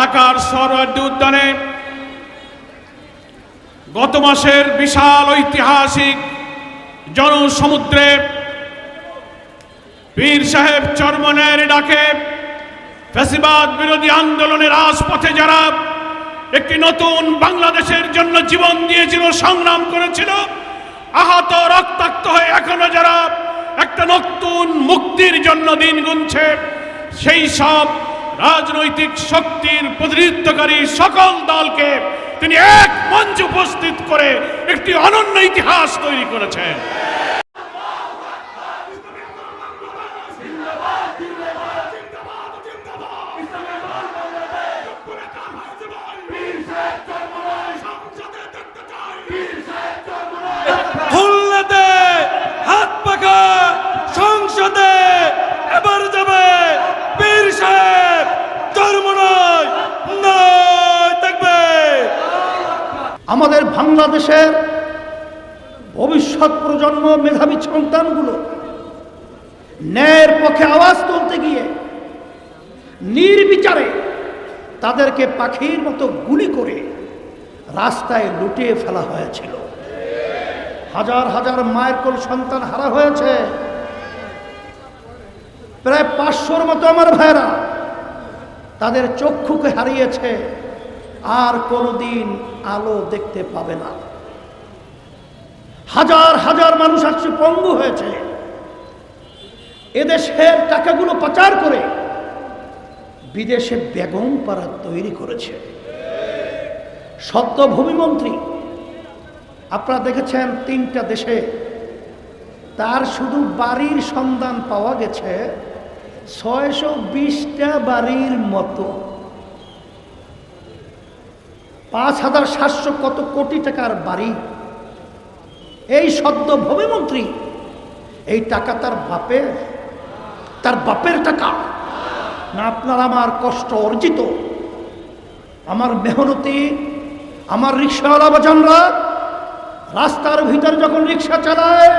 ঢাকার সরোয়ার্দী উদ্যানে গত মাসের বিশাল ঐতিহাসিক জনসমুদ্রে পীর সাহেব চরমনের ডাকে ফ্যাসিবাদ বিরোধী আন্দোলনের রাজপথে যারা একটি নতুন বাংলাদেশের জন্য জীবন দিয়েছিল, সংগ্রাম করেছিল, আহত, রক্তাক্ত হয়ে এখনও যারা একটা নতুন মুক্তির জন্য দিন গুনছে, সেই সব রাজনৈতিক শক্তির প্রতিনিধিত্বকারী সকল দলকে তিনি এক মঞ্চে উপস্থিত করে একটি অনন্য ইতিহাস তৈরি করেছেন। খুলনাতে হাত পাখা সংসদে এবার যাবে পীর সাহেব ধর্ম নয় নয় থাকবে আমাদের বাংলাদেশের ভবিষ্যৎ প্রজন্ম মেধাবী সন্তানগুলো ন্যায়ের পক্ষে আওয়াজ তুলতে গিয়ে নির্বিচারে তাদেরকে পাখির মতো গুলি করে রাস্তায় লুটিয়ে ফেলা হয়েছিল। হাজার হাজার মায়ের কোল সন্তান হারা হয়েছে। প্রায় পাঁচশোর মতো আমার ভাইরা তাদের চক্ষুকে হারিয়েছে। আর কোনোদিন আলো দেখতে পাবে না। হাজার হাজার মানুষ আজকে পঙ্গু হয়েছে। এদেশের টাকাগুলো পাচার করে বিদেশে বেগম পাড়া তৈরি করেছে। সদ্য ভূমিমন্ত্রী আপনারা দেখেছেন তিনটা দেশে তার শুধু বাড়ির সন্ধান পাওয়া গেছে, ছয়শো বিশটা বাড়ির মতো। পাঁচ হাজার সাতশো কত কোটি টাকার বাড়ি। এই সদ্য ভূমিমন্ত্রী, এই টাকা তার বাপের তার বাপের টাকা। না আপনার আমার কষ্ট অর্জিত, আমার মেহনতি, আমার রিক্সাওয়ালা বাজানরা রাস্তার ভিতর যখন রিক্সা চালায়,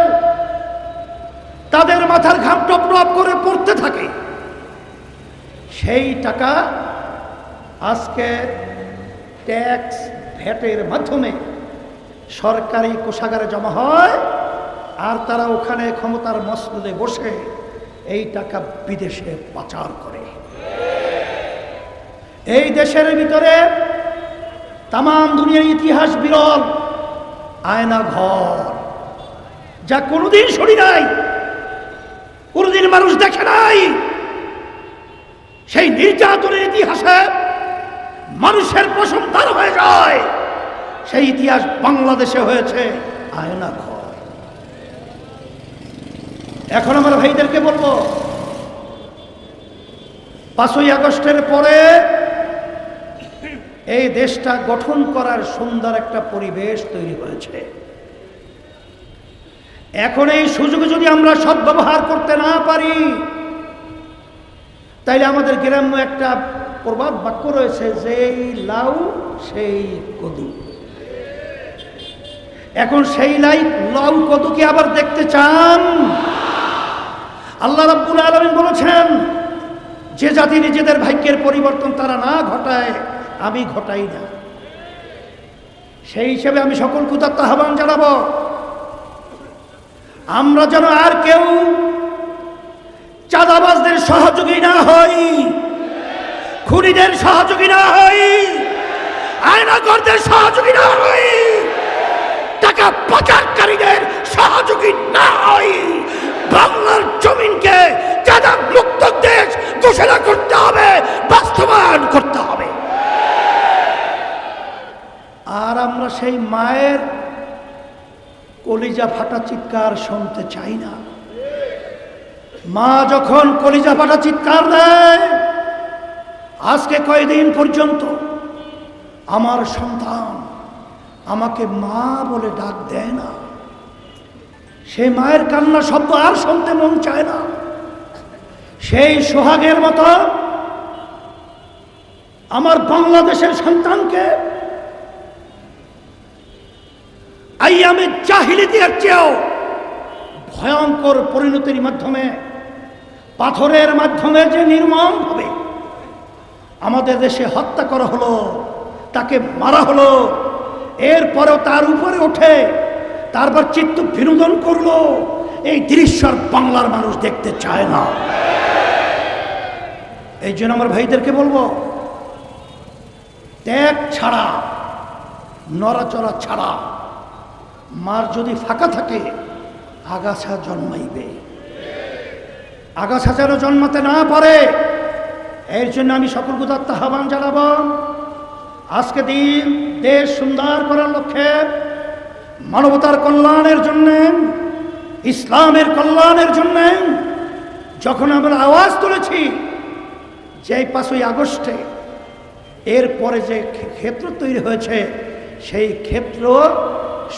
তাদের মাথার ঘাম টপ টপ করে পড়তে থাকে। সেই টাকা আজকে ট্যাক্স ভ্যাটের মাধ্যমে সরকারি কোষাগারে জমা হয় আর তারা ওখানে ক্ষমতার মসনদে বসে এই টাকা বিদেশে পাচার করে। এই দেশের ভিতরে তাম দুনিয়ার ইতিহাস বিরল, আয়না ঘর, যা কোনোদিন শুনি নাই, কোনোদিন মানুষ দেখে নাই। সেই নির্যাতনের ইতিহাসে মানুষের প্রসন্ধান হয়ে যায়। সেই ইতিহাস বাংলাদেশে হয়েছে, আয়না এখন আমার ভাইদেরকে বলব, পাঁচই আগস্টের পরে এই দেশটা গঠন করার সুন্দর একটা পরিবেশ তৈরি হয়েছে। এখন এই সুযোগ যদি আমরা সদ্ব্যবহার করতে না পারি, তাইলে আমাদের গ্রাম্য একটা প্রবাদ বাক্য রয়েছে, যেই লাউ, সেই কদু। এখন সেই লাই, লাউ, কদুকে আবার দেখতে চান। আল্লাহ রাব্বুল আলমিন বলেছেন, যে জাতি নিজেদের ভাগ্যের পরিবর্তন তারা না ঘটায়, আমি ঘটাই না। সেই হিসেবে আমি সকল কুতাত্ত আহ্বান জানাব, আমরা যেন আর কেউ চাঁদাবাজদের সহযোগী না হই। খুনিদের সহযোগী না হই আয়নাগরদের সহযোগী না হই, টাকা পাচারকারীদের সহযোগী না হই। বাংলার জমিনকে চাঁদা মুক্ত দেশ ঘোষণা করতে হবে, বাস্তবায়ন করতে হবে। আর আমরা সেই মায়ের কলিজা ফাটা চিৎকার শুনতে চাই না। মা যখন কলিজা ফাটা চিৎকার দেয় আজকে কয়দিন পর্যন্ত আমার সন্তান আমাকে মা বলে ডাক দেয় না। সেই মায়ের কান্না শব্দ আর শুনতে মন চায় না। সেই সোহাগের মতো আমার বাংলাদেশের সন্তানকে আমি আইয়ামে জাহিলিদের চেয়েও ভয়ঙ্কর পরিণতির মাধ্যমে, পাথরের মাধ্যমে যে নির্মম হবে আমাদের দেশে হত্যা করা হলো, তাকে মারা হলো, এরপরেও তার উপরে ওঠে তারপর চিত্ত বিনোদন করল। এই দৃশ্য বাংলার মানুষ দেখতে চায় না। এই জন্য আমার ভাইদেরকে বলব, ত্যাগ ছাড়া, নড়াচড়া ছাড়া, মার যদি ফাঁকা থাকে, আগাছা জন্মাইবে। আগাছা যেন জন্মাতে না পারে এর জন্য আমি সকল গুদাত্ত আহ্বান জানাব। আজকে দিন দেশ সুন্দর করার লক্ষ্যে মানবতার কল্যাণের জন্যে, ইসলামের কল্যাণের জন্যে যখন আমরা আওয়াজ তুলেছি যে পাঁচই আগস্টে এরপরে যে ক্ষেত্র তৈরি হয়েছে, সেই ক্ষেত্র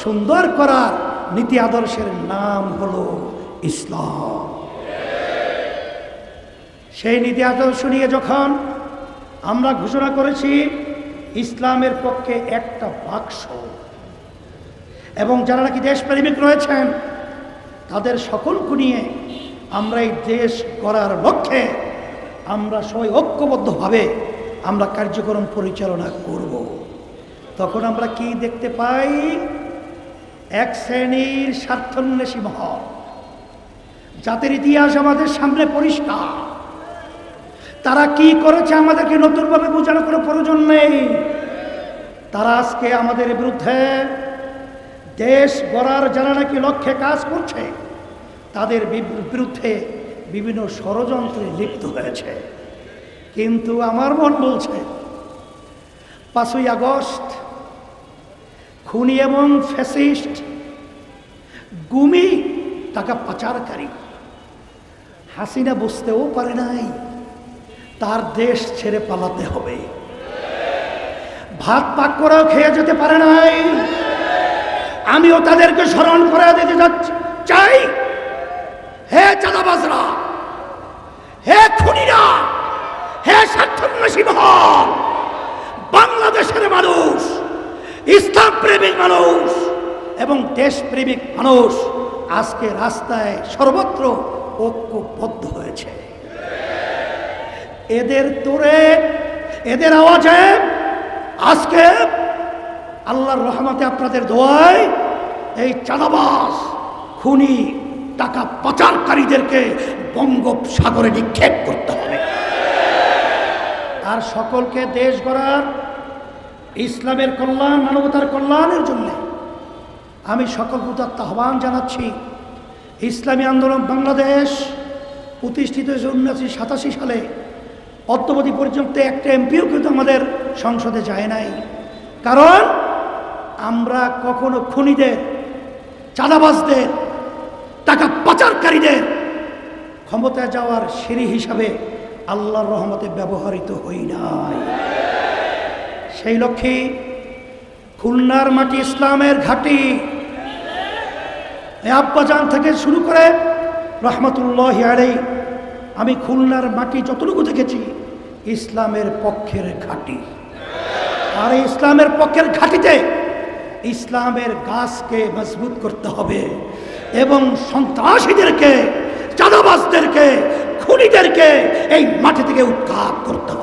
সুন্দর করার নীতি আদর্শের নাম হলো ইসলাম। সেই নীতি আদর্শ নিয়ে যখন আমরা ঘোষণা করেছি, ইসলামের পক্ষে একটা বাক্স এবং যারা নাকি দেশপ্রেমিক রয়েছেন, তাদের সকলকে নিয়ে আমরা এই দেশ করার লক্ষ্যে আমরা সবাই ঐক্যবদ্ধভাবে আমরা কার্যক্রম পরিচালনা করব। তখন আমরা কি দেখতে পাই? এক শ্রেণির স্বার্থন্বেষী মহল। জাতির ইতিহাস আমাদের সামনে পরিষ্কার। তারা কি করেছে আমাদেরকে নতুনভাবে বোঝানো কোনো প্রয়োজন নেই। তারা আজকে আমাদের বিরুদ্ধে দেশ গড়ার যারা নাকি লক্ষ্যে কাজ করছে, তাদের বিরুদ্ধে বিভিন্ন ষড়যন্ত্রে লিপ্ত হয়েছে। কিন্তু আমার মন বলছে, পাঁচই আগস্ট খুনি এবং ফ্যাসিস্ট গুমি টাকা পাচারকারী। হাসিনা বুঝতেও পারে নাই। তার দেশ ছেড়ে পালাতে হবে। ভাত পাক করেও খেয়ে যেতে পারে নাই। আমিও তাদেরকে স্মরণ করে দিতে চাই। হে চাঁদাবাজরা, হে খুনিরা, হে স্বার্থন্বেষী মহল বাংলাদেশের মানুষ ইসলাম প্রেমিক মানুষ এবং দেশপ্রেমিক মানুষ আজকে রাস্তায় সর্বত্র ঐক্যবদ্ধ হয়েছে। এদের তোরে, এদের আওয়াজে আজকে আল্লাহর রহমতে আপনাদের দোয়ায় এই চাঁদাবাস খুনি, টাকা পাচারকারীদেরকে বঙ্গোপসাগরে নিক্ষেপ করতে হবে। আর সকলকে দেশ গড়ার, ইসলামের কল্যাণ, মানবতার কল্যাণের জন্য আমি সকল প্রদত্ত আহ্বান জানাচ্ছি। ইসলামী আন্দোলন বাংলাদেশ প্রতিষ্ঠিত হয়েছে উনিশশো সাতাশি সালে। অদ্যবধি পর্যন্ত একটা এমপিও কিন্তু আমাদের সংসদে যায় নাই। কারণ আমরা কখনো খুনিদের, চাঁদাবাজদের, টাকা পাচারকারীদের ক্ষমতায় যাওয়ার সিঁড়ি হিসাবে আল্লাহর রহমতে ব্যবহৃত হই নাই। সেই লক্ষ্যে খুলনার মাটি ইসলামের ঘাঁটি আব্বাজান থেকে শুরু করে রহমতুল্লাহ আলাই আমি খুলনার মাটি যতটুকু দেখেছি, ইসলামের পক্ষের ঘাঁটি। আর ইসলামের পক্ষের ঘাঁটিতে ইসলামের গাছকে মজবুত করতে হবে এবং সন্ত্রাসীদেরকে, চাঁদাবাজদেরকে, খুনিদেরকে এই মাটি থেকে উৎখাত করতে হবে।